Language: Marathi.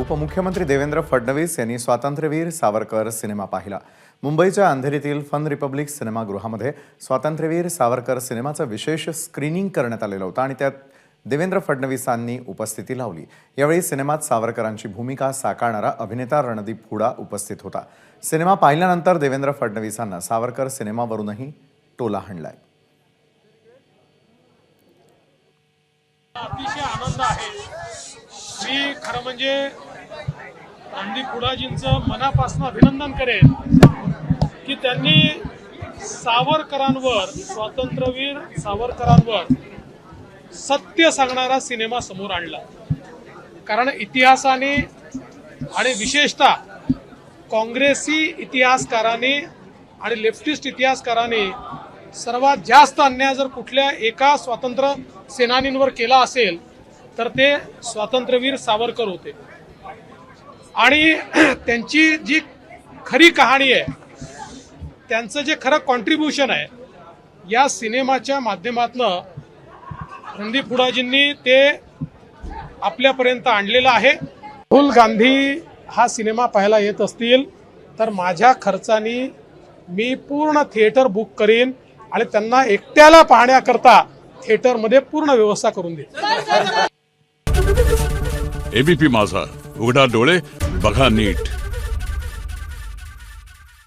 उपमुख्यमंत्री देवेंद्र फडणवीस यांनी स्वातंत्र्यवीर सावरकर सिनेमा पाहिला. मुंबईच्या अंधेरीतील फन रिपब्लिक सिनेमागृहामध्ये स्वातंत्र्यवीर सावरकर सिनेमाचं विशेष स्क्रीनिंग करण्यात आलेलं होतं आणि त्यात देवेंद्र फडणवीसांनी उपस्थिती लावली. यावेळी सिनेमात सावरकरांची भूमिका साकारणारा अभिनेता रणदीप हुडा उपस्थित होता. सिनेमा पाहिल्यानंतर देवेंद्र फडणवीसांना सावरकर सिनेमावरूनही टोला हाणलाय. अतिशय आनंद आहे. मी खरं म्हणजे रणदीप हुडाजींचं मनापासून अभिनंदन करेन की त्यांनी सावरकरांवर स्वातंत्र्यवीर सावरकरांवर सत्य सांगणारा सिनेमा समोर आणला. कारण इतिहासाने आणि विशेषतः काँग्रेसी इतिहासकाराने आणि लेफ्टिस्ट इतिहासकाराने सर्वात जास्त अन्याय जर कुठल्या एका स्वातंत्र्य सेनानींवर केला असेल तर ते स्वातंत्र्यवीर सावरकर होते. आणि त्यांची जी खरी कहाणी आहे त्यांचं जे खरं कॉन्ट्रीब्युशन आहे या सिनेमाच्या माध्यमातनं रणदीप हुडाजींनी ते आपल्यापर्यंत आणलेलं आहे. राहुल गांधी हा सिनेमा पाहायला येत असतील तर माझ्या खर्चानी मी पूर्ण थिएटर बुक करीन आणि त्यांना एकट्याला पाहण्याकरता थिएटरमध्ये पूर्ण व्यवस्था करून देईन. एबीपी माझा. उघडा डोळे बघा नीट.